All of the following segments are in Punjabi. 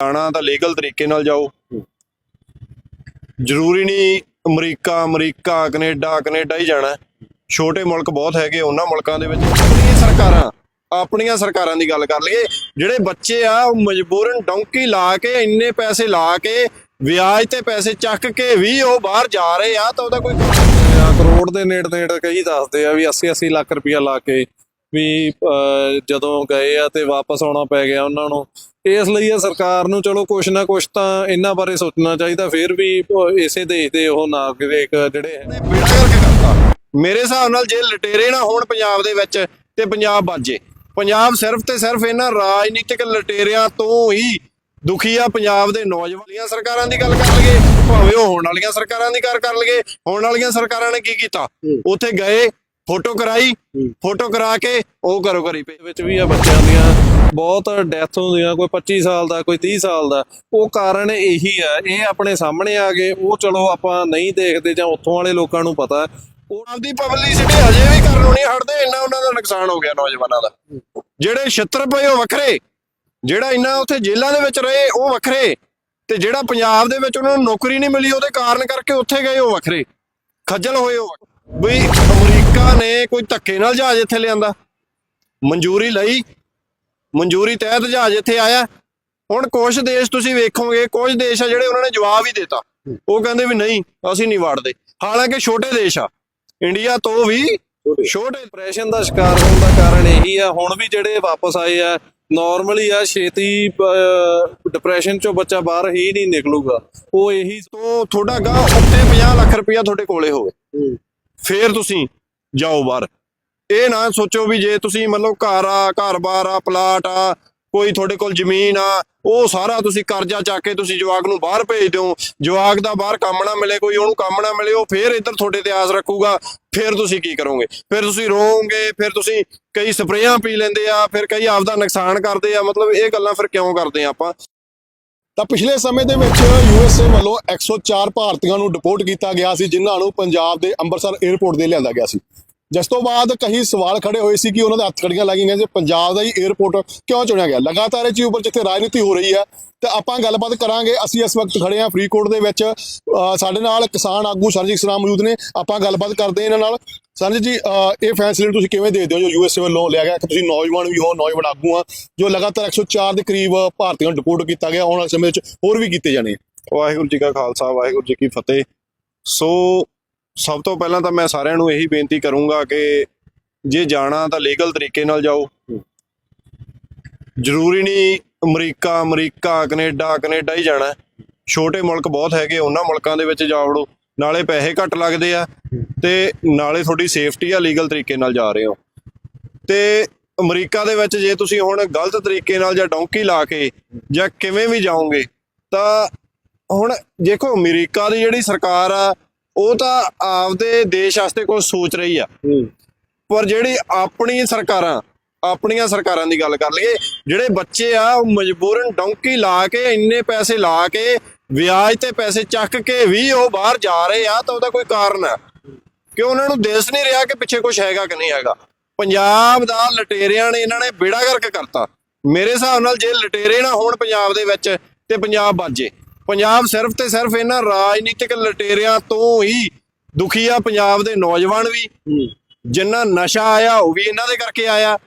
ਜਾਣਾ ਤਾਂ ਲੀਗਲ ਤਰੀਕੇ ਨਾਲ ਜਾਓ। ਜ਼ਰੂਰੀ ਨਹੀਂ ਅਮਰੀਕਾ ਅਮਰੀਕਾ, ਕੈਨੇਡਾ ਕੈਨੇਡਾ ਹੀ ਜਾਣਾ। ਛੋਟੇ ਮੁਲਕ ਬਹੁਤ ਹੈਗੇ, ਉਹਨਾਂ ਮੁਲਕਾਂ ਦੇ ਵਿੱਚ ਆਪਣੀਆਂ ਸਰਕਾਰਾਂ ਆਪਣੀਆਂ ਸਰਕਾਰਾਂ ਦੀ ਗੱਲ ਕਰ ਲਈਏ। ਜਿਹੜੇ ਬੱਚੇ ਆ, ਉਹ ਮਜਬੂਰਨ ਡੌਂਕੀ ਲਾ ਕੇ, ਇੰਨੇ ਪੈਸੇ ਲਾ ਕੇ, ਵਿਆਜ ਤੇ ਪੈਸੇ ਚੱਕ ਕੇ ਵੀ ਉਹ ਬਾਹਰ ਜਾ ਰਹੇ ਆ, ਤਾਂ ਉਹਦਾ ਕੋਈ ਕਰੋੜ ਦੇ ਨੇੜੇ ਨੇੜੇ ਕਈ ਦੱਸਦੇ ਆ ਵੀ 80 80 ਲੱਖ ਰੁਪਇਆ ਲਾ ਕੇ ਵੀ ਅਹ, ਜਦੋਂ ਗਏ ਆ ਤੇ ਵਾਪਸ ਆਉਣਾ ਪੈ ਗਿਆ ਉਹਨਾਂ ਨੂੰ। ਇਸ ਲਈ ਆ ਸਰਕਾਰ ਨੂੰ ਚਲੋ ਕੁਛ ਨਾ ਕੁਛ ਤਾਂ ਇਹਨਾਂ ਬਾਰੇ ਸੋਚਣਾ ਚਾਹੀਦਾ ਫਿਰ ਵੀ ਇਸੇ ਦੇਸ਼ ਦੇ ਉਹ ਨਾਗਰਿਕ ਜਿਹੜੇ ਮੇਰੇ ਹਿਸਾਬ ਨਾਲ ਜੇ ਲਟੇਰੇ ਨਾ ਹੋਣ ਪੰਜਾਬ ਦੇ ਵਿੱਚ ਤੇ ਪੰਜਾਬ ਬਾਜੇ ਪੰਜਾਬ ਸਿਰਫ ਤੇ ਸਿਰਫ ਇਹਨਾਂ ਰਾਜਨੀਤਿਕ ਲਟੇਰਿਆਂ ਤੋਂ ਹੀ ਦੁਖੀ ਆ। ਪੰਜਾਬ ਦੇ ਨੌਜਵਾਨੀਆਂ ਸਰਕਾਰਾਂ ਦੀ ਗੱਲ ਕਰ ਲਈਏ ਭਾਵੇਂ ਉਹ ਹੋਣ ਵਾਲੀਆਂ ਸਰਕਾਰਾਂ ਦੀ ਗੱਲ ਕਰ ਲਈਏ ਹੋਣ ਵਾਲੀਆਂ ਸਰਕਾਰਾਂ ਨੇ ਕੀ ਕੀਤਾ? ਉੱਥੇ ਗਏ ਫੋਟੋ ਕਰਾਈ ਫੋਟੋ ਕਰਾ ਕੇ ਉਹ ਕਰੋ ਕਰੀ ਪਏ ਵਿੱਚ ਵੀ ਆ ਬੱਚਿਆਂ ਦੀਆਂ ਬਹੁਤ ਡੈਥ ਹੁੰਦੀਆਂ ਕੋਈ 25 ਸਾਲ ਦਾ ਕੋਈ 30 ਸਾਲ ਦਾ। ਉਹ ਕਾਰਨ ਇਹੀ ਆ ਇਹ ਆਪਣੇ ਸਾਹਮਣੇ ਆ ਗਏ ਉਹ ਚਲੋ ਆਪਾਂ ਨਹੀਂ ਦੇਖਦੇ ਜਾਂ ਉੱਥੋਂ ਵਾਲੇ ਲੋਕਾਂ ਨੂੰ ਪਤਾ। ਉਹ ਆਪਦੀ ਪਬਲਿਸਿਟੀ ਹਜੇ ਵੀ ਕਰਨੋਂ ਨਹੀਂ ਹਟਦੇ ਇੰਨਾ ਉਹਨਾਂ ਦਾ ਨੁਕਸਾਨ ਹੋ ਗਿਆ ਨੌਜਵਾਨਾਂ ਦਾ। ਜਿਹੜੇ 76 ਰੁਪਏ ਉਹ ਵੱਖਰੇ ਜਿਹੜਾ ਇੰਨਾ ਉੱਥੇ ਜੇਲ੍ਹਾਂ ਦੇ ਵਿੱਚ ਰਹੇ ਉਹ ਵੱਖਰੇ। ਤੇ ਜਿਹੜਾ ਪੰਜਾਬ ਦੇ ਵਿੱਚ ਉਹਨਾਂ ਨੂੰ ਨੌਕਰੀ ਨਹੀਂ ਮਿਲੀ ਉਹਦੇ ਕਾਰਨ ਕਰਕੇ ਉੱਥੇ ਗਏ ਉਹ ਵੱਖਰੇ। ਖੱਜਲ ਹੋਏ ਉਹ। ਵੀ ਅਮਰੀਕਾ ਨੇ ਕੋਈ ਧੱਕੇ ਨਾਲ ਜਹਾਜ਼ ਇੱਥੇ ਲਿਆਂਦਾ। ਮਨਜ਼ੂਰੀ ਲਈ ਮਨਜ਼ੂਰੀ ਤਹਿਤ ਜਹਾਜ਼ ਇੱਥੇ ਆਇਆ। ਹੁਣ ਕੁਝ ਦੇਸ਼ ਤੁਸੀਂ ਵੇਖੋਗੇ ਕੁਝ ਦੇਸ਼ ਆ ਜਿਹੜੇ ਉਹਨਾਂ ਨੇ ਜਵਾਬ ਹੀ ਦਿੱਤਾ। ਉਹ ਕਹਿੰਦੇ ਵੀ ਨਹੀਂ ਅਸੀਂ ਨਹੀਂ ਵਾੜਦੇ। ਹਾਲਾਂਕਿ ਛੋਟੇ ਦੇਸ਼ ਆ। ਇੰਡੀਆ ਤੋਂ ਵੀ ਛੋਟੇ। ਡਿਪਰੈਸ਼ਨ ਦਾ ਸ਼ਿਕਾਰ ਹੋਣ ਦਾ ਕਾਰਨ ਇਹੀ ਆ। ਹੁਣ ਵੀ ਜਿਹੜੇ ਵਾਪਸ ਆਏ ਆ ਨਾਰਮਲੀ ਆ ਛੇਤੀ ਡਿਪਰੈਸ਼ਨ ਚੋਂ ਬੱਚਾ ਬਾਹਰ ਹੀ ਨਹੀਂ ਨਿਕਲੂਗਾ। ਉਹ ਇਹੀ ਤੋਂ ਤੁਹਾਡਾ ਗਾ ਉੱਤੇ 50 ਲੱਖ ਰੁਪਇਆ ਤੁਹਾਡੇ ਕੋਲੇ ਹੋਵੇ। ਫੇਰ ਤੁਸੀਂ ਜਾਓ ਬਾਹਰ। ਇਹ ਨਾ ਸੋਚੋ ਵੀ ਜੇ ਤੁਸੀਂ ਮਤਲਬ ਘਰ ਆ ਘਰ-ਬਾਰ ਆ ਪਲਾਟ ਆ, ਕੋਈ ਤੁਹਾਡੇ ਕੋਲ ਜ਼ਮੀਨ ਆ, ਉਹ ਸਾਰਾ ਤੁਸੀਂ ਕਰਜ਼ਾ ਚੱਕ ਕੇ ਤੁਸੀਂ ਜਵਾਕ ਨੂੰ ਬਾਹਰ ਭੇਜ ਦਿਓ। ਜਵਾਕ ਦਾ ਬਾਹਰ ਕੰਮ ਨਾ ਮਿਲੇ, ਕੋਈ ਉਹਨੂੰ ਕੰਮ ਨਾ ਮਿਲੇ, ਉਹ ਫੇਰ ਇੱਧਰ ਤੁਹਾਡੇ ਤੇ ਆਸ ਰੱਖੂਗਾ। ਫੇਰ ਤੁਸੀਂ ਕੀ ਕਰੋਗੇ? ਫਿਰ ਤੁਸੀਂ ਰੋਵੋਗੇ, ਫਿਰ ਤੁਸੀਂ ਕਈ ਸਪਰੇਆਂ ਪੀ ਲੈਂਦੇ ਆ, ਫਿਰ ਕਈ ਆਪਦਾ ਨੁਕਸਾਨ ਕਰਦੇ ਆ। ਮਤਲਬ ਇਹ ਗੱਲਾਂ ਫਿਰ ਕਿਉਂ ਕਰਦੇ ਆ ਆਪਾਂ? ਤਾਂ ਪਿਛਲੇ ਸਮੇਂ ਦੇ ਵਿੱਚ ਯੂਐਸਏ ਵੱਲੋਂ 104 ਭਾਰਤੀਆਂ ਨੂੰ ਡਿਪੋਰਟ ਕੀਤਾ ਗਿਆ ਸੀ, ਜਿਨ੍ਹਾਂ ਨੂੰ ਪੰਜਾਬ ਦੇ ਅੰਮ੍ਰਿਤਸਰ 에ਅਰਪੋਰਟ ਦੇ ਲਿਆਂਦਾ ਗਿਆ ਸੀ। ਜਿਸ ਤੋਂ ਬਾਅਦ ਕਈ ਸਵਾਲ ਖੜੇ ਹੋਏ ਸੀ ਕਿ ਉਹਨਾਂ ਦੇ ਹੱਥ ਖੜੀਆਂ ਲੱਗੀਆਂ ਕਿ ਪੰਜਾਬ ਦਾ ਹੀ 에ਅਰਪੋਰਟ ਕਿਉਂ ਚੁਣਿਆ ਗਿਆ? ਲਗਾਤਾਰ ਇਹ ਚੀਜ਼ ਉੱਪਰ ਜਿੱਥੇ ਰਾਜਨੀਤੀ ਹੋ ਰਹੀ ਹੈ, ਤੇ ਆਪਾਂ ਗੱਲਬਾਤ ਕਰਾਂਗੇ, ਅਸੀਂ ਇਸ ਵਕਤ ਖੜੇ ਹਾਂ ਫਰੀਦਕੋਟ ਦੇ ਵਿੱਚ। ਸਾਡੇ ਨਾਲ ਕਿਸਾਨ ਆਗੂ ਸਰਜੀਤ ਸਰਾਮ ਮੌਜੂਦ ਨੇ, ਆਪਾਂ ਗੱਲਬਾਤ ਕਰਦੇ ਇਹਨਾਂ ਨਾਲ। ਸਰਜੀਤ ਜੀ ਇਹ ਫੈਸਲੇ ਨੂੰ ਤੁਸੀਂ ਕਿਵੇਂ ਦੇਖਦੇ ਹੋ? ਜੋ ਯੂਐਸਏ ਵੱਲੋਂ ਲਿਆ ਗਿਆ ਕਿ ਤੁਸੀਂ ਨੌਜਵਾਨ ਵੀ ਹੋ, ਨੌਜਵਾਨ ਆਗੂ ਆ ਜੋ ਲਗਾਤਾਰ 104 ਦੇ ਕਰੀਬ ਭਾਰਤੀਆਂ ਨੂੰ ਡਿਪੋਰਟ ਕੀਤਾ ਗਿਆ, ਆਉਣ ਵਾਲੇ ਸਮੇਂ ਵਿੱਚ ਹੋਰ ਵੀ ਕੀਤੇ ਜਾਣੇ। ਵਾਹਿਗੁਰੂ ਜੀ ਕਾ ਖਾਲਸਾ, ਵਾਹਿਗੁਰੂ ਜੀ ਕੀ ਫਤਿਹ। ਸੋ, ਸਭ ਤੋਂ ਪਹਿਲਾਂ ਤਾਂ ਮੈਂ ਸਾਰਿਆਂ ਨੂੰ ਇਹੀ ਬੇਨਤੀ ਕਰੂੰਗਾ ਕਿ ਜੇ ਜਾਣਾ ਤਾਂ ਲੀਗਲ ਤਰੀਕੇ ਨਾਲ ਜਾਓ। ਜ਼ਰੂਰੀ ਨਹੀਂ ਅਮਰੀਕਾ ਅਮਰੀਕਾ, ਕੈਨੇਡਾ ਕੈਨੇਡਾ ਹੀ ਜਾਣਾ। ਛੋਟੇ ਮੁਲਕ ਬਹੁਤ ਹੈਗੇ, ਉਹਨਾਂ ਮੁਲਕਾਂ ਦੇ ਵਿੱਚ ਜਾ ਵੜੋ। ਨਾਲੇ ਪੈਸੇ ਘੱਟ ਲੱਗਦੇ ਆ ਤੇ ਨਾਲੇ ਤੁਹਾਡੀ ਸੇਫਟੀ ਆ ਲੀਗਲ ਤਰੀਕੇ ਨਾਲ ਜਾ ਰਹੇ ਹੋ। ਤੇ ਅਮਰੀਕਾ ਦੇ ਵਿੱਚ ਜੇ ਤੁਸੀਂ ਹੁਣ ਗਲਤ ਤਰੀਕੇ ਨਾਲ ਜਾਂ ਡੌਂਕੀ ਲਾ ਕੇ ਜਾਂ ਕਿਵੇਂ ਵੀ ਜਾਓਗੇ ਤਾਂ ਹੁਣ ਦੇਖੋ ਅਮਰੀਕਾ ਦੀ ਜਿਹੜੀ ਸਰਕਾਰ ਆ ਉਹ ਤਾਂ ਆਪਦੇ ਦੇਸ਼ ਵਾਸਤੇ ਕੁਝ ਸੋਚ ਰਹੀ ਆ। ਪਰ ਜਿਹੜੀ ਆਪਣੀ ਸਰਕਾਰਾਂ ਆਪਣੀਆਂ ਸਰਕਾਰਾਂ ਦੀ ਗੱਲ ਕਰ ਲਈਏ ਜਿਹੜੇ ਬੱਚੇ ਆ ਉਹ ਮਜਬੂਰਨ ਡੌਂਕੀ ਲਾ ਕੇ ਇੰਨੇ ਪੈਸੇ ਲਾ ਕੇ ਵਿਆਜ ਤੇ ਪੈਸੇ ਚੱਕ ਕੇ ਵੀ ਉਹ ਬਾਹਰ ਜਾ ਰਹੇ ਆ, ਤਾਂ ਉਹਦਾ ਕੋਈ ਕਾਰਨ ਆ ਕਿ ਉਹਨਾਂ ਨੂੰ ਦੇਸ਼ ਨਹੀਂ ਰਿਹਾ ਕਿ ਪਿੱਛੇ ਕੁਝ ਹੈਗਾ ਕਿ ਨਹੀਂ ਹੈਗਾ? ਪੰਜਾਬ ਦਾ ਲਟੇਰਿਆਂ ਨੇ ਇਹਨਾਂ ਨੇ ਬੇੜਾ ਗਰਕ ਕਰਤਾ। ਮੇਰੇ ਹਿਸਾਬ ਨਾਲ ਜੇ ਲਟੇਰੇ ਨਾ ਹੋਣ ਪੰਜਾਬ ਦੇ ਵਿੱਚ, ਤੇ ਪੰਜਾਬ ਬਾਜੇ। ਪੰਜਾਬ ਸਿਰਫ ਤੇ ਸਿਰਫ ਇਹਨਾਂ ਰਾਜਨੀਤਿਕ ਲਟੇਰਿਆਂ ਤੋਂ ਹੀ ਦੁਖੀ ਆ, ਪੰਜਾਬ ਦੇ ਨੌਜਵਾਨ ਵੀ। ਜਿੰਨਾ ਨਸ਼ਾ ਆਇਆ ਉਹ ਵੀ ਇਹਨਾਂ ਦੇ ਕਰਕੇ ਆਇਆ।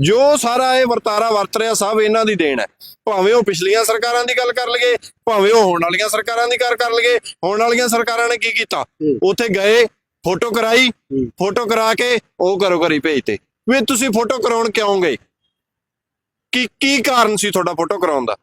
ਜੋ ਸਾਰਾ ਇਹ ਵਰਤਾਰਾ ਵਰਤ ਰਿਹਾ ਸਭ ਇਹਨਾਂ ਦੀ ਦੇਣ ਹੈ। ਭਾਵੇਂ ਉਹ ਪਿਛਲੀਆਂ ਸਰਕਾਰਾਂ ਦੀ ਗੱਲ ਕਰ ਲਈਏ ਭਾਵੇਂ ਉਹ ਹੋਣ ਵਾਲੀਆਂ ਸਰਕਾਰਾਂ ਦੀ ਗੱਲ ਕਰ ਲਈਏ ਹੋਣ ਵਾਲੀਆਂ ਸਰਕਾਰਾਂ ਨੇ ਕੀ ਕੀਤਾ? ਉੱਥੇ ਗਏ ਫੋਟੋ ਕਰਾਈ ਫੋਟੋ ਕਰਾ ਕੇ ਉਹ ਕਰੋ ਕਰੀ ਭੇਜਤੇ। ਵੀ ਤੁਸੀਂ ਫੋਟੋ ਕਰਾਉਣ ਕਿਉਂ ਗਏ? ਕੀ ਕੀ ਕਾਰਨ ਸੀ ਤੁਹਾਡਾ ਫੋਟੋ ਕਰਾਉਣ ਦਾ?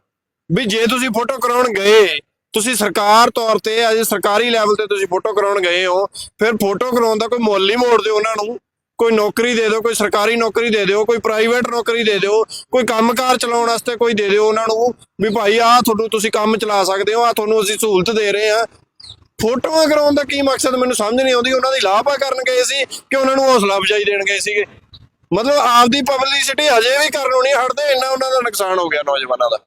ਵੀ ਜੇ ਤੁਸੀਂ ਫੋਟੋ ਕਰਾਉਣ ਗਏ ਤੁਸੀਂ ਸਰਕਾਰ ਤੌਰ ਤੇ ਅਜੇ ਸਰਕਾਰੀ ਲੈਵਲ ਤੇ ਤੁਸੀਂ ਫੋਟੋ ਕਰਾਉਣ ਗਏ ਹੋ, ਫਿਰ ਫੋਟੋ ਕਰਾਉਣ ਦਾ ਕੋਈ ਮੁੱਲ ਹੀ ਮੋੜ ਦਿਓ ਉਹਨਾਂ ਨੂੰ। ਕੋਈ ਨੌਕਰੀ ਦੇ ਦਿਓ, ਕੋਈ ਸਰਕਾਰੀ ਨੌਕਰੀ ਦੇ ਦਿਓ, ਕੋਈ ਪ੍ਰਾਈਵੇਟ ਨੌਕਰੀ ਦੇ ਦਿਓ, ਕੋਈ ਕੰਮਕਾਰ ਚਲਾਉਣ ਵਾਸਤੇ ਕੋਈ ਦੇ ਦਿਓ ਉਹਨਾਂ ਨੂੰ ਵੀ ਭਾਈ ਆਹ ਤੁਹਾਨੂੰ ਤੁਸੀਂ ਕੰਮ ਚਲਾ ਸਕਦੇ ਹੋ ਆ ਤੁਹਾਨੂੰ ਅਸੀਂ ਸਹੂਲਤ ਦੇ ਰਹੇ ਆ ਫੋਟੋਆਂ ਕਰਾਉਣ ਦਾ ਕੀ ਮਕਸਦ ਮੈਨੂੰ ਸਮਝ ਨਹੀਂ ਆਉਂਦੀ, ਉਹਨਾਂ ਦੀ ਲਾਭਾ ਕਰਨ ਗਏ ਸੀ ਕਿ ਉਹਨਾਂ ਨੂੰ ਹੌਸਲਾ ਅਫਜ਼ਾਈ ਦੇਣ ਗਏ ਸੀਗੇ। ਮਤਲਬ ਆਪਦੀ ਪਬਲਿਸਿਟੀ ਹਜੇ ਵੀ ਕਰਨੋਂ ਨਹੀਂ ਹਟਦੇ, ਇੰਨਾ ਉਹਨਾਂ ਦਾ ਨੁਕਸਾਨ ਹੋ ਗਿਆ ਨੌਜਵਾਨਾਂ ਦਾ।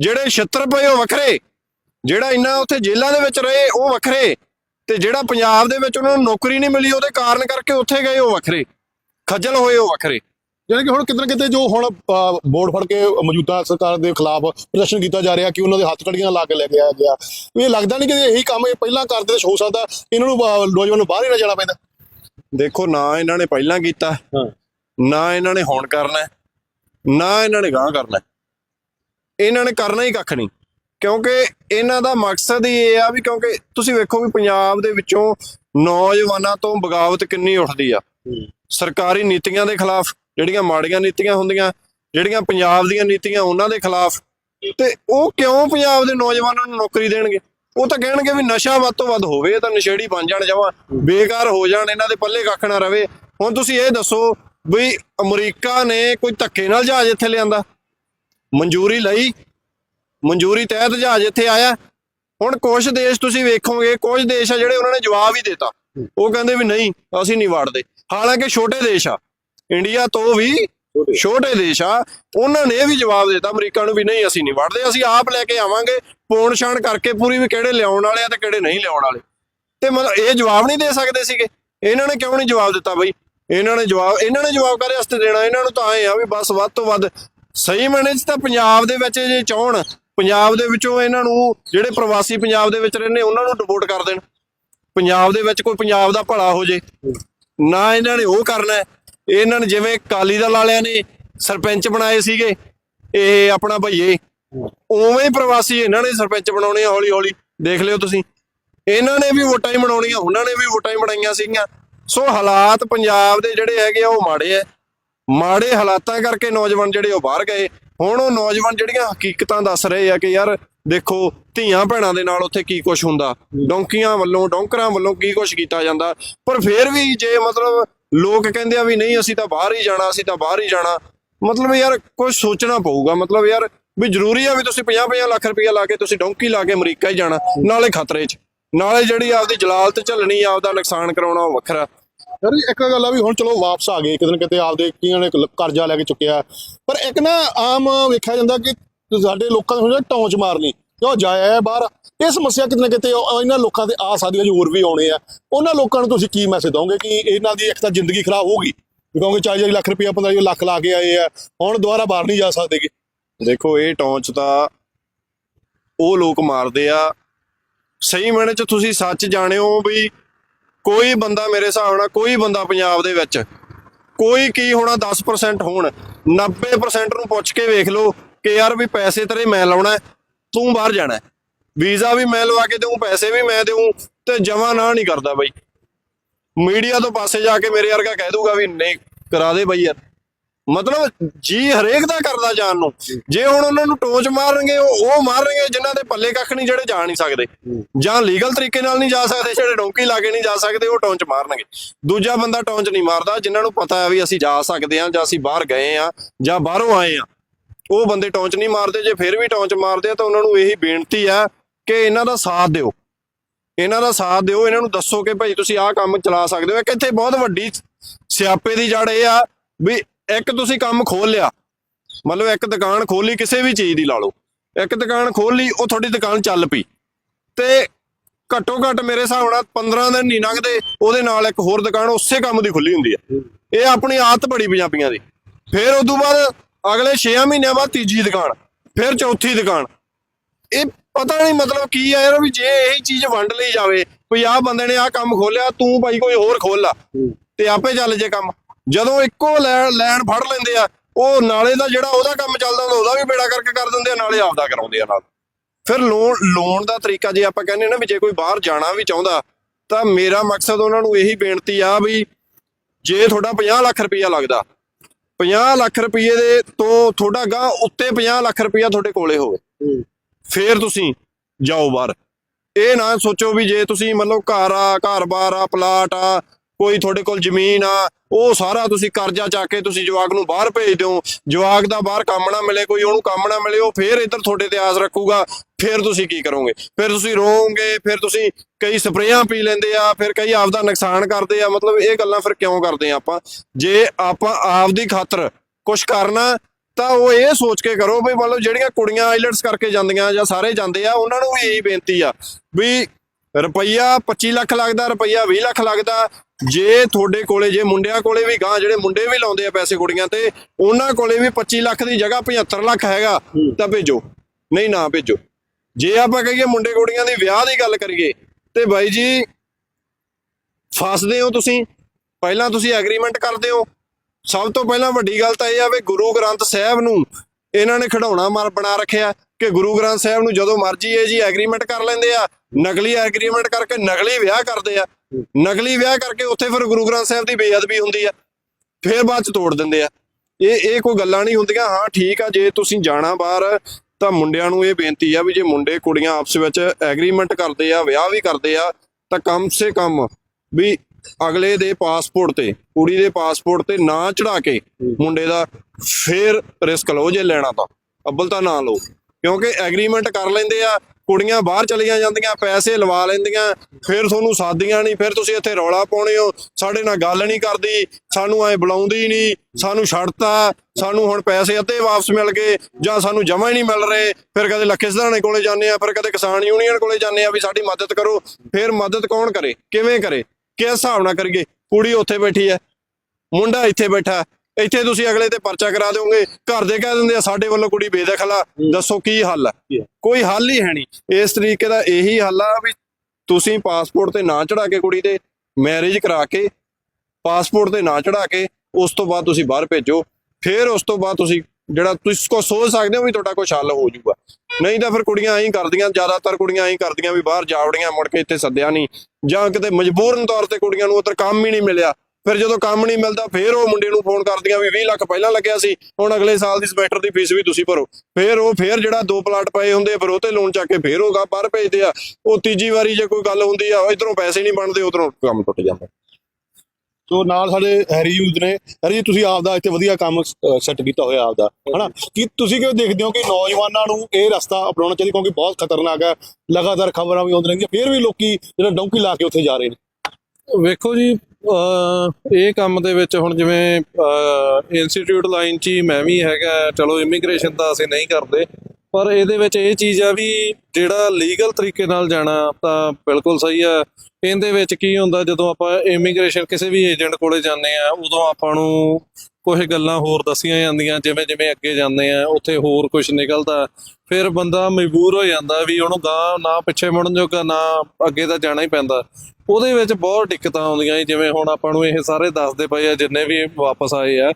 ਜਿਹੜੇ ਛਿੱਤਰ ਪਏ ਉਹ ਵੱਖਰੇ ਜਿਹੜਾ ਇੰਨਾ ਉੱਥੇ ਜੇਲ੍ਹਾਂ ਦੇ ਵਿੱਚ ਰਹੇ ਉਹ ਵੱਖਰੇ। ਤੇ ਜਿਹੜਾ ਪੰਜਾਬ ਦੇ ਵਿੱਚ ਉਹਨਾਂ ਨੂੰ ਨੌਕਰੀ ਨਹੀਂ ਮਿਲੀ ਉਹਦੇ ਕਾਰਨ ਕਰਕੇ ਉੱਥੇ ਗਏ ਉਹ ਵੱਖਰੇ। ਖੱਜਲ ਹੋਏ ਉਹ ਵੱਖਰੇ। ਯਾਨੀ ਕਿ ਹੁਣ ਕਿਤੇ ਨਾ ਕਿਤੇ ਜੋ ਹੁਣ ਬੋਰਡ ਫੜ ਕੇ ਮੌਜੂਦਾ ਸਰਕਾਰ ਦੇ ਖਿਲਾਫ ਪ੍ਰਦਰਸ਼ਨ ਕੀਤਾ ਜਾ ਰਿਹਾ ਕਿ ਉਹਨਾਂ ਦੇ ਹੱਥ ਕੜੀਆਂ ਲਾ ਕੇ ਲੈ ਕੇ ਆਇਆ ਗਿਆ। ਇਹ ਲੱਗਦਾ ਨਹੀਂ ਕਿ ਇਹੀ ਕੰਮ ਇਹ ਪਹਿਲਾਂ ਕਰਦੇ ਹੋ ਸਕਦਾ ਇਹਨਾਂ ਨੂੰ ਨੌਜਵਾਨ ਨੂੰ ਬਾਹਰ ਹੀ ਨਾ ਜਾਣਾ ਪੈਂਦਾ। ਦੇਖੋ ਨਾ ਇਹਨਾਂ ਨੇ ਪਹਿਲਾਂ ਕੀਤਾ। ਨਾ ਇਹਨਾਂ ਨੇ ਹੁਣ ਕਰਨਾ। ਨਾ ਇਹਨਾਂ ਨੇ ਗਾਂ ਕਰਨਾ। ਇਹਨਾਂ ਨੇ ਕਰਨਾ ਹੀ ਕੱਖ ਨਹੀਂ। ਕਿਉਂਕਿ ਇਹਨਾਂ ਦਾ ਮਕਸਦ ਹੀ ਇਹ ਆ ਵੀ ਕਿਉਂਕਿ ਤੁਸੀਂ ਵੇਖੋ ਵੀ ਪੰਜਾਬ ਦੇ ਵਿੱਚੋਂ ਨੌਜਵਾਨਾਂ ਤੋਂ ਬਗਾਵਤ ਕਿੰਨੀ ਉੱਠਦੀ ਆ। ਸਰਕਾਰੀ ਨੀਤੀਆਂ ਦੇ ਖਿਲਾਫ ਜਿਹੜੀਆਂ ਮਾੜੀਆਂ ਨੀਤੀਆਂ ਹੁੰਦੀਆਂ ਜਿਹੜੀਆਂ ਪੰਜਾਬ ਦੀਆਂ ਨੀਤੀਆਂ ਉਹਨਾਂ ਦੇ ਖਿਲਾਫ ਤੇ ਉਹ ਕਿਉਂ ਪੰਜਾਬ ਦੇ ਨੌਜਵਾਨਾਂ ਨੂੰ ਨੌਕਰੀ ਦੇਣਗੇ? ਉਹ ਤਾਂ ਕਹਿਣਗੇ ਵੀ ਨਸ਼ਾ ਵੱਧ ਤੋਂ ਵੱਧ ਹੋਵੇ ਤਾਂ ਨਸ਼ੇੜੀ ਬਣ ਜਾਣ ਜਮਾਂ ਬੇਕਾਰ ਹੋ ਜਾਣ ਇਹਨਾਂ ਦੇ ਪੱਲੇ ਕੱਖ ਨਾ ਰਵੇ। ਹੁਣ ਤੁਸੀਂ ਇਹ ਦੱਸੋ ਵੀ ਅਮਰੀਕਾ ਨੇ ਕੋਈ ਧੱਕੇ ਨਾਲ ਜਹਾਜ਼ ਇੱਥੇ ਲਿਆਂਦਾ? ਮਨਜ਼ੂਰੀ ਲਈ ਮਨਜ਼ੂਰੀ ਤਹਿਤ ਜਹਾਜ਼ ਇੱਥੇ ਆਇਆ। ਹੁਣ ਕੁਝ ਦੇਸ਼ ਤੁਸੀਂ ਵੇਖੋਗੇ ਕੁਝ ਦੇਸ਼ ਆ ਜਿਹੜੇ ਉਹਨਾਂ ਨੇ ਜਵਾਬ ਹੀ ਦਿੱਤਾ। ਉਹ ਕਹਿੰਦੇ ਵੀ ਨਹੀਂ ਅਸੀਂ ਨਹੀਂ ਵਾੜਦੇ। ਹਾਲਾਂਕਿ ਛੋਟੇ ਦੇਸ਼ ਆ। ਇੰਡੀਆ ਤੋਂ ਵੀ ਛੋਟੇ। ਦੇਸ਼ ਆ। ਉਹਨਾਂ ਨੇ ਵੀ ਜਵਾਬ ਦਿੱਤਾ ਅਮਰੀਕਾ ਨੂੰ ਵੀ ਨਹੀਂ ਅਸੀਂ ਨਹੀਂ ਵੜਦੇ। ਅਸੀਂ ਆਪ ਲੈ ਕੇ ਆਵਾਂਗੇ। ਪੋਣ ਛਾਣ ਕਰਕੇ ਪੂਰੀ ਵੀ ਕਿਹੜੇ ਲਿਆਉਣ ਵਾਲੇ ਆ ਤੇ ਕਿਹੜੇ ਨਹੀਂ ਲਿਆਉਣ ਵਾਲੇ। ਤੇ ਮਤਲਬ ਇਹ ਜਵਾਬ ਨਹੀਂ ਦੇ ਸਕਦੇ ਸੀਗੇ। ਇਹਨਾਂ ਨੇ ਕਿਉਂ ਨਹੀਂ ਜਵਾਬ ਦਿੱਤਾ ਬਈ? ਇਹਨਾਂ ਨੇ ਜਵਾਬ ਇਹਨਾਂ ਨੇ ਜਵਾਬ ਕਾਰੇ ਵਾਸਤੇ ਦੇਣਾ? ਇਹਨਾਂ ਨੂੰ ਤਾਂ ਐ ਆ ਵੀ ਬਸ ਵੱਧ ਤੋਂ ਵੱਧ ਸਹੀ ਮਾਇਨੇ 'ਚ ਤਾਂ ਪੰਜਾਬ ਦੇ ਵਿੱਚ ਜੇ ਚਾਹਣ ਪੰਜਾਬ ਦੇ ਵਿੱਚੋਂ ਇਹਨਾਂ ਨੂੰ, ਜਿਹੜੇ ਪ੍ਰਵਾਸੀ ਪੰਜਾਬ ਦੇ ਵਿੱਚ ਰਹਿੰਦੇ, ਉਹਨਾਂ ਨੂੰ ਡਿਪੋਰਟ ਕਰ ਦੇਣ। ਪੰਜਾਬ ਦੇ ਵਿੱਚ ਕੋਈ ਪੰਜਾਬ ਦਾ ਭਲਾ ਹੋ ਜੇ, ਨਾ ਇਹਨਾਂ ਨੇ ਉਹ ਕਰਨਾ ਇਹਨਾਂ ਨੇ ਜਿਵੇਂ ਕਾਲੀ ਦਲ ਵਾਲਿਆਂ ਨੇ ਸਰਪੰਚ ਬਣਾਏ ਸੀਗੇ, ਇਹ ਆਪਣਾ ਭਈਏ, ਉਵੇਂ ਹੀ ਪ੍ਰਵਾਸੀ ਇਹਨਾਂ ਨੇ ਸਰਪੰਚ ਬਣਾਉਣੇ ਆ ਹੌਲੀ ਹੌਲੀ ਦੇਖ ਲਿਓ ਤੁਸੀਂ। ਇਹਨਾਂ ਨੇ ਵੀ ਵੋਟਾਂ ਹੀ ਬਣਾਉਣੀਆਂ, ਉਹਨਾਂ ਨੇ ਵੀ ਵੋਟਾਂ ਹੀ ਬਣਾਈਆਂ ਸੀਗੀਆਂ। ਸੋ ਹਾਲਾਤ ਪੰਜਾਬ ਦੇ ਜਿਹੜੇ ਹੈਗੇ ਆ, ਉਹ ਮਾੜੇ ਆ। ਮਾੜੇ ਹਾਲਾਤਾਂ ਕਰਕੇ ਨੌਜਵਾਨ ਜਿਹੜੇ ਉਹ ਬਾਹਰ ਗਏ। ਹੁਣ ਉਹ ਨੌਜਵਾਨ ਜਿਹੜੀਆਂ ਹਕੀਕਤਾਂ ਦੱਸ ਰਹੇ ਆ ਕਿ ਯਾਰ ਦੇਖੋ ਧੀਆਂ ਭੈਣਾਂ ਦੇ ਨਾਲ ਉੱਥੇ ਕੀ ਕੁਝ ਹੁੰਦਾ, ਡੌਂਕੀਆਂ ਵੱਲੋਂ, ਡੌਂਕਰਾਂ ਵੱਲੋਂ ਕੀ ਕੁਝ ਕੀਤਾ ਜਾਂਦਾ, ਪਰ ਫਿਰ ਵੀ ਜੇ ਮਤਲਬ ਲੋਕ ਕਹਿੰਦੇ ਆ ਵੀ ਨਹੀਂ, ਅਸੀਂ ਤਾਂ ਬਾਹਰ ਹੀ ਜਾਣਾ, ਅਸੀਂ ਤਾਂ ਬਾਹਰ ਹੀ ਜਾਣਾ, ਮਤਲਬ ਯਾਰ ਕੁਝ ਸੋਚਣਾ ਪਊਗਾ, ਮਤਲਬ ਯਾਰ ਵੀ ਜ਼ਰੂਰੀ ਆ ਵੀ ਤੁਸੀਂ 50-50 ਲੱਖ ਰੁਪਇਆ ਲਾ ਕੇ ਤੁਸੀਂ ਡੌਂਕੀ ਲਾ ਕੇ ਅਮਰੀਕਾ ਹੀ ਜਾਣਾ, ਨਾਲੇ ਖਤਰੇ 'ਚ, ਨਾਲੇ ਜਿਹੜੀ ਆਪਦੀ ਜਲਾਲਤ ਝੱਲਣੀ ਆਪਦਾ ਨੁਕਸਾਨ ਕਰਾਉਣਾ ਉਹ ਵੱਖਰਾ ਯਾਰ ਇੱਕ ਗੱਲ ਆ ਵੀ ਹੁਣ ਚਲੋ ਵਾਪਸ ਆ ਗਏ ਕਿਤੇ ਨਾ ਕਿਤੇ ਆਪਦੇ ਕੀਆਂ ਨੇ ਕਰਜ਼ਾ ਲੈ ਕੇ ਚੁੱਕਿਆ। ਪਰ ਇੱਕ ਨਾ ਆਮ ਵੇਖਿਆ ਜਾਂਦਾ ਕਿ ਸਾਡੇ ਲੋਕਾਂ ਦੇ ਹੁੰਦਾ ਟੌਂਚ ਮਾਰਨੀ, ਕਿਉਂ ਜਾਇਆ ਹੈ ਬਾਹਰ? ਇਹ ਸਮੱਸਿਆ ਕਿਤੇ ਨਾ ਕਿਤੇ ਇਹਨਾਂ ਲੋਕਾਂ ਦੇ ਆ ਸਕਦੀ ਹੈ ਜੋ ਹੋਰ ਵੀ ਆਉਣੇ ਆ। ਉਹਨਾਂ ਲੋਕਾਂ ਨੂੰ ਤੁਸੀਂ ਕੀ ਮੈਸੇਜ ਦੋਗੇ ਕਿ ਇਹਨਾਂ ਦੀ ਇੱਕ ਤਾਂ ਜ਼ਿੰਦਗੀ ਖਰਾਬ ਹੋਊਗੀ ਵੀ ਕਹੋਗੇ 40 ਲੱਖ ਰੁਪਇਆ 15 ਲੱਖ ਲਾ ਕੇ ਆਏ ਆ, ਹੁਣ ਦੁਬਾਰਾ ਬਾਹਰ ਨਹੀਂ ਜਾ ਸਕਦੇਗੇ ਦੇਖੋ, ਇਹ ਟੌਂਚ ਤਾਂ ਉਹ ਲੋਕ ਮਾਰਦੇ ਆ। ਸਹੀ ਮਾਇਨੇ ਚ ਤੁਸੀਂ ਸੱਚ ਜਾਣਿਓ ਵੀ ਕੋਈ ਬੰਦਾ ਮੇਰੇ ਹਿਸਾਬ ਨਾਲ, ਕੋਈ ਬੰਦਾ ਪੰਜਾਬ ਦੇ ਵਿੱਚ, ਕੋਈ ਕੀ ਹੋਣਾ 10% ਹੋਣ 90% ਨੂੰ ਪੁੱਛ ਕੇ ਵੇਖ ਲਓ ਕਿ ਯਾਰ ਵੀ ਪੈਸੇ ਤੇਰੇ ਮੈਂ ਲਾਉਣਾ ਤੂੰ ਬਾਹਰ ਜਾਣਾ ਵੀਜ਼ਾ ਵੀ ਮੈਂ ਲਵਾ ਕੇ ਦੇਉਂ ਪੈਸੇ ਵੀ ਮੈਂ ਦੇਉਂ ਤੇ ਜਮਾ ਨਾ ਨਹੀਂ ਕਰਦਾ ਬਾਈ। ਮੀਡੀਆ ਤੋਂ ਪਾਸੇ ਜਾ ਕੇ ਮੇਰੇ ਵਰਗਾ ਕਹਿ ਦੂਗਾ ਵੀ ਨਹੀਂ, ਕਰਾ ਦੇ ਬਾਈ ਯਾਰ। ਮਤਲਬ ਜੀ ਹਰੇਕ ਦਾ ਕਰਦਾ ਜਾਣ ਨੂੰ। ਜੇ ਹੁਣ ਉਹਨਾਂ ਨੂੰ ਟੋਚ ਮਾਰਨਗੇ, ਉਹ ਉਹ ਮਾਰਨਗੇ ਜਿਨ੍ਹਾਂ ਦੇ ਪੱਲੇ ਕੱਖ ਨਹੀਂ ਜਿਹੜੇ ਜਾ ਨਹੀਂ ਸਕਦੇ। ਜਾਂ ਲੀਗਲ ਤਰੀਕੇ ਨਾਲ ਨਹੀਂ ਜਾ ਸਕਦੇ, ਜਿਹੜੇ ਡੌਂਕੀ ਲਾ ਕੇ ਨਹੀਂ ਜਾ ਸਕਦੇ, ਉਹ ਟੌਂਚ ਮਾਰਨਗੇ। ਦੂਜਾ ਬੰਦਾ ਟੌਂਚ ਨਹੀਂ ਮਾਰਦਾ, ਜਿਨ੍ਹਾਂ ਨੂੰ ਪਤਾ ਹੈ ਵੀ ਅਸੀਂ ਜਾ ਸਕਦੇ ਹਾਂ, ਜਾਂ ਅਸੀਂ ਬਾਹਰ ਗਏ ਹਾਂ, ਜਾਂ ਬਾਹਰੋਂ ਆਏ ਹਾਂ। ਉਹ ਬੰਦੇ ਟੌਂਚ ਨਹੀਂ ਮਾਰਦੇ, ਜੇ ਫਿਰ ਵੀ ਟੌਂਚ ਮਾਰਦੇ ਆ ਤਾਂ ਉਹਨਾਂ ਨੂੰ ਇਹੀ ਬੇਨਤੀ ਆ ਕਿ ਇਹਨਾਂ ਦਾ ਸਾਥ ਦਿਓ। ਇਹਨਾਂ ਦਾ ਸਾਥ ਦਿਓ, ਇਹਨਾਂ ਨੂੰ ਦੱਸੋ ਕਿ ਭਾਈ ਤੁਸੀਂ ਆਹ ਕੰਮ ਚਲਾ ਸਕਦੇ ਹੋ। ਇੱਕ ਇੱਥੇ ਬਹੁਤ ਵੱਡੀ ਸਿਆਪੇ ਦੀ ਜੜ ਇਹ ਆ ਵੀ ਇੱਕ ਤੁਸੀਂ ਕੰਮ ਖੋਲ ਲਿਆ। ਮਤਲਬ ਇੱਕ ਦੁਕਾਨ ਖੋਲੀ ਕਿਸੇ ਵੀ ਚੀਜ਼ ਦੀ ਲਾ ਲਓ। ਇੱਕ ਦੁਕਾਨ ਖੋਲ ਲਈ ਉਹ ਤੁਹਾਡੀ ਦੁਕਾਨ ਚੱਲ ਪਈ। ਤੇ ਘੱਟੋ ਘੱਟ ਮੇਰੇ ਹਿਸਾਬ ਨਾਲ 15 ਦਿਨ ਨਹੀਂ ਲੰਘਦੇ, ਉਹਦੇ ਨਾਲ ਇੱਕ ਹੋਰ ਦੁਕਾਨ ਉਸੇ ਕੰਮ ਦੀ ਖੁੱਲੀ ਹੁੰਦੀ ਹੈ। ਇਹ ਆਪਣੀ ਆਦਤ ਬੜੀ ਪੰਜਾਬੀਆਂ ਦੀ। ਫਿਰ ਉਸ ਤੋਂ ਬਾਅਦ ਅਗਲੇ 6 ਮਹੀਨਿਆਂ ਬਾਅਦ ਤੀਜੀ ਦੁਕਾਨ, ਫਿਰ ਚੌਥੀ ਦੁਕਾਨ। ਇਹ ਪਤਾ ਨਹੀਂ ਮਤਲਬ ਕੀ ਆ ਯਾਰ, ਵੀ ਜੇ ਇਹੀ ਚੀਜ਼ ਵੰਡ ਲਈ ਜਾਵੇ ਕੋਈ ਆਹ ਬੰਦੇ ਨੇ ਆਹ ਕੰਮ ਖੋਲਿਆ ਤੂੰ ਭਾਈ ਕੋਈ ਹੋਰ ਖੋਲ ਲਾ। ਤੇ ਆਪੇ ਚੱਲ ਜੇ ਕੰਮ। ਜਦੋਂ ਇੱਕੋ ਲੈਣ ਲੈਣ ਫੜ ਲੈਂਦੇ ਆ ਉਹ ਨਾਲੇ ਦਾ ਜਿਹੜਾ ਉਹਦਾ ਕੰਮ ਚੱਲਦਾ ਹੁੰਦਾ ਉਹਦਾ ਵੀ ਬੇੜਾ ਕਰਕੇ ਕਰ ਦਿੰਦੇ ਆ ਨਾਲੇ ਆਪਦਾ ਕਰਾਉਂਦੇ ਆ ਨਾਲ। ਫਿਰ ਲੋਨ ਲੋਨ ਦਾ ਤਰੀਕਾ ਜੇ ਆਪਾਂ ਕਹਿੰਦੇ ਨਾ ਵੀ ਜੇ ਕੋਈ ਬਾਹਰ ਜਾਣਾ ਵੀ ਚਾਹੁੰਦਾ ਤਾਂ ਮੇਰਾ ਮਕਸਦ ਉਹਨਾਂ ਨੂੰ ਇਹੀ ਬੇਨਤੀ ਆ ਵੀ ਜੇ ਤੁਹਾਡਾ 50 ਲੱਖ ਰੁਪਈਆ ਲੱਗਦਾ 50 ਲੱਖ ਰੁਪਏ ਦੇ ਤੋਂ ਤੁਹਾਡਾ ਗਾ ਉੱਤੇ 50 ਲੱਖ ਰੁਪਈਆ ਤੁਹਾਡੇ ਕੋਲੇ ਹੋਵੇ। ਫੇਰ ਤੁਸੀਂ ਜਾਓ ਬਾਹਰ। ਇਹ ਨਾ ਸੋਚੋ ਵੀ ਜੇ ਤੁਸੀਂ ਮਤਲਬ ਘਰ ਆ ਘਰ-ਬਾਰ ਆ ਪਲਾਟ ਆ ਕੋਈ ਤੁਹਾਡੇ ਕੋਲ ਜ਼ਮੀਨ ਆ, ਉਹ ਸਾਰਾ ਤੁਸੀਂ ਕਰਜ਼ਾ ਚੱਕ ਕੇ ਤੁਸੀਂ ਜਵਾਕ ਨੂੰ ਬਾਹਰ ਭੇਜ ਦਿਓ। ਜਵਾਕ ਦਾ ਬਾਹਰ ਕੰਮ ਨਾ ਮਿਲੇ, ਕੋਈ ਉਹਨੂੰ ਕੰਮ ਨਾ ਮਿਲੇ, ਉਹ ਫੇਰ ਇੱਧਰ ਤੁਹਾਡੇ ਤੇ ਆਸ ਰੱਖੂਗਾ, ਫਿਰ ਤੁਸੀਂ ਕੀ ਕਰੋਗੇ? ਫਿਰ ਤੁਸੀਂ ਰੋਵੋਗੇ, ਫਿਰ ਤੁਸੀਂ ਕਈ ਸਪਰੇਆਂ ਪੀ ਲੈਂਦੇ ਆ, ਫਿਰ ਕਈ ਆਪ ਦਾ ਨੁਕਸਾਨ ਕਰਦੇ ਆ, ਮਤਲਬ ਇਹ ਗੱਲਾਂ ਫਿਰ ਕਿਉਂ ਕਰਦੇ ਆ ਆਪਾਂ? ਜੇ ਆਪਾਂ ਆਪ ਦੀ ਖਾਤਰ ਕੁਝ ਕਰਨਾ, ਤਾਂ ਉਹ ਇਹ ਸੋਚ ਕੇ ਕਰੋ ਵੀ ਮਤਲਬ ਜਿਹੜੀਆਂ ਕੁੜੀਆਂ ਆਈਲਟਸ ਕਰਕੇ ਜਾਂਦੀਆਂ ਜਾਂ ਸਾਰੇ ਜਾਂਦੇ ਆ, ਉਹਨਾਂ ਨੂੰ ਵੀ ਇਹੀ ਬੇਨਤੀ ਆ ਵੀ ਰੁਪਈਆ 25 ਲੱਖ ਲੱਗਦਾ, ਰੁਪਈਆ 20 ਲੱਖ ਲੱਗਦਾ ਜੇ ਤੁਹਾਡੇ ਕੋਲੇ ਜੇ ਮੁੰਡਿਆਂ ਕੋਲੇ ਵੀ ਗਾਂ ਜਿਹੜੇ ਮੁੰਡੇ ਵੀ ਲਾਉਂਦੇ ਆ ਪੈਸੇ ਕੁੜੀਆਂ ਤੇ ਉਹਨਾਂ ਕੋਲੇ ਵੀ 25 ਲੱਖ ਦੀ ਜਗ੍ਹਾ 75 ਲੱਖ ਹੈਗਾ ਤਾਂ ਭੇਜੋ। ਨਹੀਂ ਨਾ ਭੇਜੋ। ਜੇ ਆਪਾਂ ਕਹੀਏ ਮੁੰਡੇ ਕੁੜੀਆਂ ਦੀ ਵਿਆਹ ਦੀ ਗੱਲ ਕਰੀਏ ਤੇ ਬਾਈ ਜੀ ਫਸਦੇ ਹੋ ਤੁਸੀਂ? ਪਹਿਲਾਂ ਤੁਸੀਂ ਐਗਰੀਮੈਂਟ ਕਰਦੇ ਹੋ। ਸਭ ਤੋਂ ਪਹਿਲਾਂ ਵੱਡੀ ਗੱਲ ਤਾਂ ਇਹ ਆ ਵੀ ਗੁਰੂ ਗ੍ਰੰਥ ਸਾਹਿਬ ਨੂੰ ਇਹਨਾਂ ਨੇ ਖਿਡਾਉਣਾ ਮਾਰ ਬਣਾ ਰੱਖਿਆ ਕਿ ਗੁਰੂ ਗ੍ਰੰਥ ਸਾਹਿਬ ਨੂੰ ਜਦੋਂ ਮਰਜ਼ੀ ਇਹ ਜੀ ਐਗਰੀਮੈਂਟ ਕਰ ਲੈਂਦੇ ਆ ਨਕਲੀ ਐਗਰੀਮੈਂਟ ਕਰਕੇ ਨਕਲੀ ਵਿਆਹ ਕਰਦੇ ਆ। ਨਕਲੀ ਵਿਆਹ ਕਰਕੇ ਉੱਥੇ ਫਿਰ ਗੁਰੂ ਗ੍ਰੰਥ ਸਾਹਿਬ ਦੀ ਬੇਅਦਬੀ ਹੁੰਦੀ ਆ, ਫਿਰ ਬਾਅਦ ਚ ਤੋੜ ਦਿੰਦੇ ਆ। ਇਹ ਇਹ ਕੋਈ ਗੱਲਾਂ ਨਹੀਂ ਹੁੰਦੀਆਂ। ਹਾਂ, ਠੀਕ ਆ, ਜੇ ਤੁਸੀਂ ਜਾਣਾ ਬਾਹਰ, ਤਾਂ ਮੁੰਡਿਆਂ ਨੂੰ ਇਹ ਬੇਨਤੀ ਆ ਵੀ ਜੇ ਮੁੰਡੇ ਕੁੜੀਆਂ ਆਪਸ ਵਿੱਚ ਐਗਰੀਮੈਂਟ ਕਰਦੇ ਆ, ਵਿਆਹ ਵੀ ਕਰਦੇ ਆ, ਤਾਂ ਕਮ ਸੇ ਕਮ ਵੀ ਅਗਲੇ ਦੇ ਪਾਸਪੋਰਟ ਤੇ, ਕੁੜੀ ਦੇ ਪਾਸਪੋਰਟ ਤੇ ਨਾਂ ਚੜਾ ਕੇ ਮੁੰਡੇ ਦਾ ਫੇਰ ਰਿਸਕ ਲਓ ਜੇ ਲੈਣਾ ਤਾਂ। ਅੱਬਲ ਤਾਂ ਨਾ ਲਓ। ਕਿਉਂਕਿ ਐਗਰੀਮੈਂਟ ਕਰ ਲੈਂਦੇ ਆ ਕੁੜੀਆਂ ਬਾਹਰ ਚਲੀਆਂ ਜਾਂਦੀਆਂ, ਪੈਸੇ ਲਵਾ ਲੈਂਦੀਆਂ, ਫਿਰ ਤੁਹਾਨੂੰ ਸਾਦੀਆਂ ਨਹੀਂ, ਫਿਰ ਤੁਸੀਂ ਇੱਥੇ ਰੌਲਾ ਪਾਉਣੇ ਹੋ। ਸਾਡੇ ਨਾਲ ਗੱਲ ਨਹੀਂ ਕਰਦੀ, ਸਾਨੂੰ ਐ ਬੁਲਾਉਂਦੀ ਨਹੀਂ, ਸਾਨੂੰ ਛੱਡਤਾ, ਸਾਨੂੰ ਹੁਣ ਪੈਸੇ ਅੱਧੇ ਵਾਪਸ ਮਿਲ ਗਏ, ਜਾਂ ਸਾਨੂੰ ਜਮਾ ਹੀ ਨਹੀਂ ਮਿਲ ਰਹੇ। ਫਿਰ ਕਦੇ ਲੱਖੇ ਸਿਧਾਣੇ ਕੋਲੇ ਜਾਂਦੇ ਆ ਫਿਰ ਕਦੇ ਕਿਸਾਨ ਯੂਨੀਅਨ ਕੋਲੇ ਜਾਂਦੇ ਆ ਵੀ ਸਾਡੀ ਮਦਦ ਕਰੋ। ਫਿਰ ਮਦਦ ਕੌਣ ਕਰੇ? ਕਿਵੇਂ ਕਰੇ? ਕਿਸ ਹਿਸਾਬ ਨਾਲ ਕਰੀਏ? ਕੁੜੀ ਉੱਥੇ ਬੈਠੀ ਹੈ, ਮੁੰਡਾ ਇੱਥੇ ਬੈਠਾ ਇੱਥੇ ਤੁਸੀਂ ਅਗਲੇ ਤੇ ਪਰਚਾ ਕਰਾ ਦਿਓਗੇ। ਘਰ ਦੇ ਕਹਿ ਦਿੰਦੇ ਆ ਸਾਡੇ ਵੱਲੋਂ ਕੁੜੀ ਬੇਦਖਲ ਆ। ਦੱਸੋ ਕੀ ਹੱਲ ਹੈ ਕੋਈ ਹੱਲ ਹੀ ਹੈ ਨਹੀਂ। ਇਸ ਤਰੀਕੇ ਦਾ ਇਹੀ ਹੱਲ ਆ ਵੀ ਤੁਸੀਂ ਪਾਸਪੋਰਟ ਤੇ ਨਾਂ ਚੜਾ ਕੇ ਕੁੜੀ ਦੇ ਮੈਰਿਜ ਕਰਾ ਕੇ ਪਾਸਪੋਰਟ ਤੇ ਨਾਂ ਚੜਾ ਕੇ ਉਸ ਤੋਂ ਬਾਅਦ ਤੁਸੀਂ ਬਾਹਰ ਭੇਜੋ। ਫਿਰ ਉਸ ਤੋਂ ਬਾਅਦ ਤੁਸੀਂ ਜਿਹੜਾ ਤੁਸੀਂ ਕੋ ਸੋਚ ਸਕਦੇ ਹੋ ਵੀ ਤੁਹਾਡਾ ਕੁਝ ਹੱਲ ਹੋ ਜਾਊਗਾ। ਨਹੀਂ ਤਾਂ ਫਿਰ ਕੁੜੀਆਂ ਐਂ ਕਰਦੀਆਂ ਜ਼ਿਆਦਾਤਰ ਕੁੜੀਆਂ ਐਂ ਕਰਦੀਆਂ ਵੀ ਬਾਹਰ ਜਾਵੜੀਆਂ ਮੁੜ ਕੇ ਇੱਥੇ ਸੱਦਿਆ ਨਹੀਂ। ਜਾਂ ਕਿਤੇ ਮਜਬੂਰਨ ਤੌਰ ਤੇ ਕੁੜੀਆਂ ਨੂੰ ਉੱਧਰ ਕੰਮ ਹੀ ਨਹੀਂ ਮਿਲਿਆ। ਫਿਰ ਜਦੋਂ ਕੰਮ ਨਹੀਂ ਮਿਲਦਾ ਫਿਰ ਉਹ ਮੁੰਡੇ ਨੂੰ ਫੋਨ ਕਰਦੀਆਂ ਵੀ 20 ਲੱਖ ਪਹਿਲਾਂ ਲੱਗਿਆ ਸੀ ਹੁਣ ਅਗਲੇ ਸਾਲ ਦੀ ਸਮੈਸਟਰ ਦੀ ਫੀਸ ਵੀ ਤੁਸੀਂ ਭਰੋ। ਫਿਰ ਉਹ ਫਿਰ ਜਿਹੜਾ ਦੋ ਪਲਾਟ ਪਏ ਹੁੰਦੇ ਆ ਫਿਰ ਉਹ ਤੇ ਲੋਨ ਚੱਕ ਕੇ ਫਿਰ ਉਹ ਗਾ ਬਾਹਰ ਭੇਜਦੇ ਆ। ਉਹ ਤੀਜੀ ਵਾਰੀ ਜੇ ਕੋਈ ਗੱਲ ਹੁੰਦੀ ਆ ਇਧਰੋਂ ਪੈਸੇ ਨਹੀਂ ਬਣਦੇ ਉਧਰੋਂ ਕੰਮ ਟੁੱਟ ਜਾਂਦਾ। ਸੋ ਨਾਲ ਸਾਡੇ ਹੈਰੀ ਯੂਜ਼ ਨੇ ਹੈਰੀ ਜੀ ਤੁਸੀਂ ਆਪਦਾ ਇੱਥੇ ਵਧੀਆ ਕੰਮ ਸੈੱਟ ਕੀਤਾ ਹੋਇਆ ਆਪਦਾ ਹਨਾ? ਕੀ ਤੁਸੀਂ ਕਿਉਂ ਦੇਖਦੇ ਹੋ ਕਿ ਨੌਜਵਾਨਾਂ ਨੂੰ ਇਹ ਰਸਤਾ ਅਪਣਾਉਣਾ ਚਾਹੀਦਾ? ਕਿਉਂਕਿ ਬਹੁਤ ਖਤਰਨਾਕ ਹੈ। ਲਗਾਤਾਰ ਖਬਰਾਂ ਵੀ ਆਉਂਦੀਆਂ ਰਹਿੰਦੀਆਂ ਫਿਰ ਵੀ ਲੋਕੀ ਜਿਹੜਾ ਡੌਂਕੀ ਲਾ ਕੇ ਉੱਥੇ ਜਾ ਰਹੇ ਨੇ। ਵੇਖੋ ਜੀ ਇਹ ਕੰਮ ਦੇ ਵਿੱਚ ਹੁਣ ਜਿਵੇਂ ਇੰਸਟੀਚਿਊਟ ਲਾਈਨ 'ਚ ਹੀ ਮੈਂ ਵੀ ਹੈਗਾ, ਚਲੋ ਇਮੀਗ੍ਰੇਸ਼ਨ ਤਾਂ ਅਸੀਂ ਨਹੀਂ ਕਰਦੇ, ਪਰ ਇਹਦੇ ਵਿੱਚ ਇਹ ਚੀਜ਼ ਆ ਵੀ ਜਿਹੜਾ ਲੀਗਲ ਤਰੀਕੇ ਨਾਲ ਜਾਣਾ ਤਾਂ ਬਿਲਕੁਲ ਸਹੀ ਆ। ਇਹਦੇ ਵਿੱਚ ਕੀ ਹੁੰਦਾ, ਜਦੋਂ ਆਪਾਂ ਇਮੀਗ੍ਰੇਸ਼ਨ ਕਿਸੇ ਵੀ ਏਜੰਟ ਕੋਲੇ ਜਾਂਦੇ ਆ, ਉਦੋਂ ਆਪਾਂ ਨੂੰ ਕੁਝ ਗੱਲਾਂ ਹੋਰ ਦੱਸੀਆਂ ਜਾਂਦੀਆਂ ਜਿਵੇਂ ਜਿਵੇਂ ਅੱਗੇ ਜਾਂਦੇ ਆ ਉੱਥੇ ਹੋਰ ਕੁਝ ਨਿਕਲਦਾ ਫਿਰ ਬੰਦਾ ਮਜਬੂਰ ਹੋ ਜਾਂਦਾ ਵੀ ਉਹਨੂੰ ਗਾਂ ਨਾ ਪਿੱਛੇ ਮੁੜਨ ਜੋਗਾ ਨਾ ਅੱਗੇ ਤਾਂ ਜਾਣਾ ਹੀ ਪੈਂਦਾ। ਉਹਦੇ ਵਿੱਚ ਬਹੁਤ ਦਿੱਕਤਾਂ ਆਉਂਦੀਆਂ ਜਿਵੇਂ ਹੁਣ ਆਪਾਂ ਨੂੰ ਇਹ ਸਾਰੇ ਦੱਸਦੇ ਪਏ ਆ ਜਿੰਨੇ ਵੀ ਵਾਪਸ ਆਏ ਆ।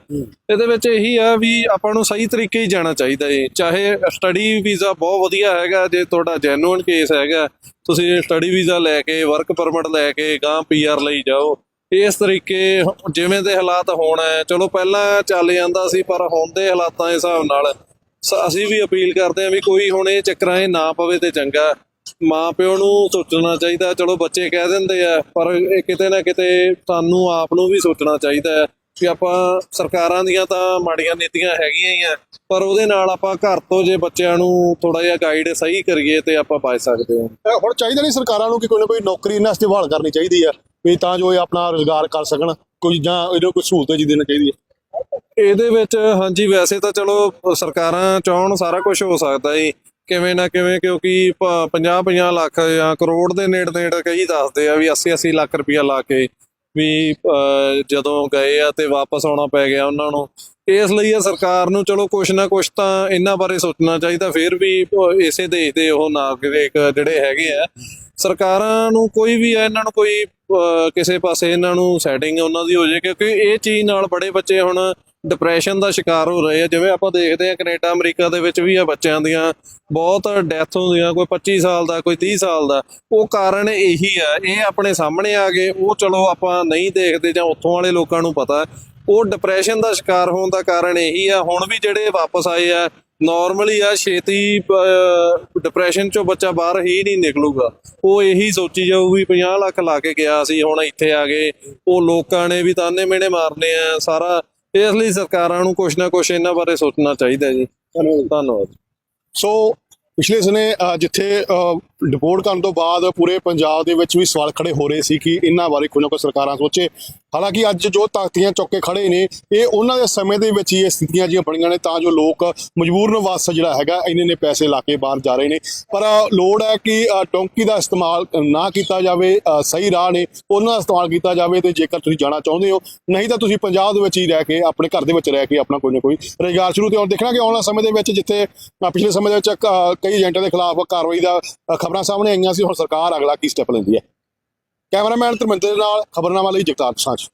ਇਹਦੇ ਵਿੱਚ ਇਹੀ ਆ ਵੀ ਆਪਾਂ ਨੂੰ ਸਹੀ ਤਰੀਕੇ ਹੀ ਜਾਣਾ ਚਾਹੀਦਾ ਏ ਚਾਹੇ ਸਟੱਡੀ ਵੀਜ਼ਾ ਬਹੁਤ ਵਧੀਆ ਹੈਗਾ ਜੇ ਤੁਹਾਡਾ ਜੈਨੂਇਨ ਕੇਸ ਹੈਗਾ ਤੁਸੀਂ ਸਟੱਡੀ ਵੀਜ਼ਾ ਲੈ ਕੇ ਵਰਕ ਪਰਮਿਟ ਲੈ ਕੇ ਗਾਂ ਪੀਆਰ ਲਈ ਜਾਓ ਇਸ ਤਰੀਕੇ ਜਿਵੇਂ ਦੇ ਹਾਲਾਤ ਹੋਣ ਹੈ, ਚਲੋ ਪਹਿਲਾਂ ਚੱਲ ਜਾਂਦਾ ਸੀ, ਪਰ ਹੁਣ ਦੇ ਹਾਲਾਤਾਂ ਦੇ ਹਿਸਾਬ ਨਾਲ ਸ- ਅਸੀਂ ਵੀ ਅਪੀਲ ਕਰਦੇ ਹਾਂ ਵੀ ਕੋਈ ਹੁਣ ਇਹ ਚੱਕਰਾਂ 'ਚ ਨਾ ਪਵੇ ਤੇ ਚੰਗਾ। ਮਾਂ ਪਿਓ ਨੂੰ ਸੋਚਣਾ ਚਾਹੀਦਾ, ਚਲੋ ਬੱਚੇ ਕਹਿ ਦਿੰਦੇ ਆ, ਪਰ ਇਹ ਕਿਤੇ ਨਾ ਕਿਤੇ ਸਾਨੂੰ ਆਪ ਨੂੰ ਵੀ ਸੋਚਣਾ ਚਾਹੀਦਾ ਹੈ ਕਿ ਆਪਾਂ ਸਰਕਾਰਾਂ ਦੀਆਂ ਤਾਂ ਮਾੜੀਆਂ ਨੀਤੀਆਂ ਹੈਗੀਆਂ ਹੀ ਆ, ਪਰ ਉਹਦੇ ਨਾਲ ਆਪਾਂ ਘਰ ਤੋਂ ਜੇ ਬੱਚਿਆਂ ਨੂੰ ਥੋੜਾ ਜਿਹਾ ਗਾਈਡ ਸਹੀ ਕਰੀਏ ਤੇ ਆਪਾਂ ਬਚ ਸਕਦੇ ਹਾਂ। ਹੁਣ ਚਾਹੀਦਾ ਨਹੀਂ ਸਰਕਾਰਾਂ ਨੂੰ ਕਿ ਕੋਈ ਨਾ ਕੋਈ ਨੌਕਰੀ ਇਹਨਾਂ ਵਾਸਤੇ ਬਹਾਲ ਕਰਨੀ ਚਾਹੀਦੀ ਆ। ਵੀ ਤਾਂ ਜੋ ਇਹ ਆਪਣਾ ਰੋਜ਼ਗਾਰ ਕਰ ਸਕਣ, ਕੋਈ ਜਾਂ ਇਹਨਾਂ ਕੋਈ ਸਹੂਲਤ ਜੀ ਦੇਣੀ ਚਾਹੀਦੀ ਹੈ ਇਹਦੇ ਵਿੱਚ, ਹਾਂਜੀ, ਵੈਸੇ ਤਾਂ ਚਲੋ, ਸਰਕਾਰਾਂ ਚਾਹਣ ਸਾਰਾ ਕੁਝ ਹੋ ਸਕਦਾ ਜੀ। ਕਿਵੇਂ ਨਾ ਕਿਵੇਂ, ਕਿਉਂਕਿ 50 50 ਲੱਖ ਜਾਂ ਕਰੋੜ ਦੇ ਨੇੜੇ ਨੇੜੇ ਕਈ ਦੱਸਦੇ ਆ ਵੀ 80 80 ਲੱਖ ਰੁਪਇਆ ਲਾ ਕੇ ਵੀ ਜਦੋਂ ਗਏ ਆ ਤੇ ਵਾਪਸ ਆਉਣਾ ਪੈ ਗਿਆ ਉਹਨਾਂ ਨੂੰ। ਇਸ ਲਈ ਆ ਸਰਕਾਰ ਨੂੰ ਚਲੋ ਕੁਛ ਨਾ ਕੁਛ ਤਾਂ ਇਹਨਾਂ ਬਾਰੇ ਸੋਚਣਾ ਚਾਹੀਦਾ, ਫਿਰ ਵੀ ਇਸੇ ਦੇਸ਼ ਦੇ ਉਹ ਨਾਗਰਿਕ ਜਿਹੜੇ ਹੈਗੇ ਆ, ਸਰਕਾਰਾਂ ਨੂੰ ਕੋਈ ਵੀ ਇਹਨਾਂ ਨੂੰ ਕੋਈ ਕਿਸੇ ਪਾਸੇ ਇਹਨਾਂ ਨੂੰ ਸੈਟਿੰਗ ਉਹਨਾਂ ਦੀ ਹੋ ਜਾਏ, ਕਿਉਂਕਿ ਇਹ ਚੀਜ਼ ਨਾਲ ਬੜੇ ਬੱਚੇ ਹੁਣ ਡਿਪਰੈਸ਼ਨ ਦਾ ਸ਼ਿਕਾਰ ਹੋ ਰਹੇ ਆ। ਜਿਵੇਂ ਆਪਾਂ ਦੇਖਦੇ ਆ ਕੈਨੇਡਾ, ਅਮਰੀਕਾ ਦੇ ਵਿੱਚ ਵੀ ਆ ਬੱਚਿਆਂ ਦੀਆਂ, ਬਹੁਤ ਡੈਥ ਹੁੰਦੀਆਂ, ਕੋਈ 25 ਸਾਲ ਦਾ, ਕੋਈ 30 ਸਾਲ ਦਾ। ਉਹ ਕਾਰਨ ਇਹੀ ਆ, ਇਹ ਆਪਣੇ ਸਾਹਮਣੇ ਆ ਗਏ, ਉਹ ਚਲੋ ਆਪਾਂ ਨਹੀਂ ਦੇਖਦੇ ਜਾਂ ਉੱਥੋਂ ਵਾਲੇ ਲੋਕਾਂ ਨੂੰ ਪਤਾ। ਉਹ ਡਿਪਰੈਸ਼ਨ ਦਾ ਸ਼ਿਕਾਰ ਹੋਣ ਦਾ ਕਾਰਨ ਇਹੀ ਆ। ਹੁਣ ਵੀ ਜਿਹੜੇ ਵਾਪਸ ਆਏ ਆ ਨਾਰਮਲੀ ਆ ਛੇਤੀ ਡਿਪਰੈਸ਼ਨ ਚੋਂ ਬੱਚਾ ਬਾਹਰ ਹੀ ਨਹੀਂ ਨਿਕਲੂਗਾ। ਉਹ ਇਹੀ ਸੋਚੀ ਜਾਊ ਵੀ 50 ਲੱਖ ਲਾ ਕੇ ਗਿਆ ਸੀ ਹੁਣ ਇੱਥੇ ਆ ਗਏ। ਉਹ ਲੋਕਾਂ ਨੇ ਵੀ ਤਾਨੇ ਮਿਹਣੇ ਮਾਰਨੇ ਆ ਸਾਰਾ ਇਸ ਲਈ ਸਰਕਾਰਾਂ ਨੂੰ ਕੁਛ ਨਾ ਕੁਛ ਇਹਨਾਂ ਬਾਰੇ ਸੋਚਣਾ ਚਾਹੀਦਾ ਜੀ। ਧੰਨਵਾਦ। ਸੋ ਪਿਛਲੇ ਸਨੇ ਜਿੱਥੇ ਰਿਪੋਰਟ ਕਰਨ ਤੋਂ ਬਾਅਦ ਪੂਰੇ ਪੰਜਾਬ ਦੇ ਵਿੱਚ ਵੀ ਸਵਾਲ ਖੜੇ ਹੋ ਰਹੇ ਸੀ ਕਿ ਇਹਨਾਂ ਬਾਰੇ ਕੋਈ ਨਾ ਕੋਈ ਸਰਕਾਰਾਂ ਸੋਚੇ। ਹਾਲਾਂਕਿ ਅੱਜ ਜੋ ਤਾਕਤੀਆਂ ਚੌਕੇ ਕੇ ਖੜੇ ਨੇ, ਇਹ ਉਹਨਾਂ ਦੇ ਸਮੇਂ ਦੇ ਵਿੱਚ ਹੀ ਇਹ ਸਥਿਤੀਆਂ ਜਿਹੀਆਂ ਬਣੀਆਂ ਨੇ ਤਾਂ ਜੋ ਲੋਕ ਮਜਬੂਰਨ ਵਾਸਤੇ ਜਿਹੜਾ ਹੈਗਾ, ਇੰਨੇ ਨੇ ਪੈਸੇ ਲਾ ਕੇ ਬਾਹਰ ਜਾ ਰਹੇ ਨੇ। ਪਰ ਲੋੜ ਹੈ ਕਿ ਟੌਂਕੀ ਦਾ ਇਸਤੇਮਾਲ ਨਾ ਕੀਤਾ ਜਾਵੇ ਸਹੀ ਰਾਹ ਨੇ, ਉਹਨਾਂ ਦਾ ਇਸਤੇਮਾਲ ਕੀਤਾ ਜਾਵੇ ਤੇ ਜੇਕਰ ਤੁਸੀਂ ਜਾਣਾ ਚਾਹੁੰਦੇ ਹੋ, ਨਹੀਂ ਤਾਂ ਤੁਸੀਂ ਪੰਜਾਬ ਦੇ ਵਿੱਚ ਹੀ ਰਹਿ ਕੇ, ਆਪਣੇ ਘਰ ਦੇ ਵਿੱਚ ਰਹਿ ਕੇ ਆਪਣਾ ਕੋਈ ਨਾ ਕੋਈ ਰੁਜ਼ਗਾਰ ਸ਼ੁਰੂ ਤੇ ਹੁਣ ਦੇਖਣਾ ਕਿ ਆਉਣ ਵਾਲੇ ਸਮੇਂ ਦੇ ਵਿੱਚ ਜਿੱਥੇ ਪਿਛਲੇ ਸਮੇਂ ਦੇ ਵਿੱਚ ਕਈ ਏਜੰਟਾਂ ਦੇ ਖਿਲਾਫ ਕਾਰਵਾਈ ਦਾ ਖਬਰ ਸਾਹਮਣੇ ਆਈਆਂ ਸੀ, ਹੁਣ ਸਰਕਾਰ ਅਗਲਾ ਕੀ ਸਟੈਪ ਲੈਂਦੀ ਹੈ? ਕੈਮਰਾਮੈਨ ਧਰਮਿੰਦਰ ਨਾਲ, ਖਬਰਨਾਮਾ ਲਈ ਜਗਤਾਰ ਸਾਂਝ।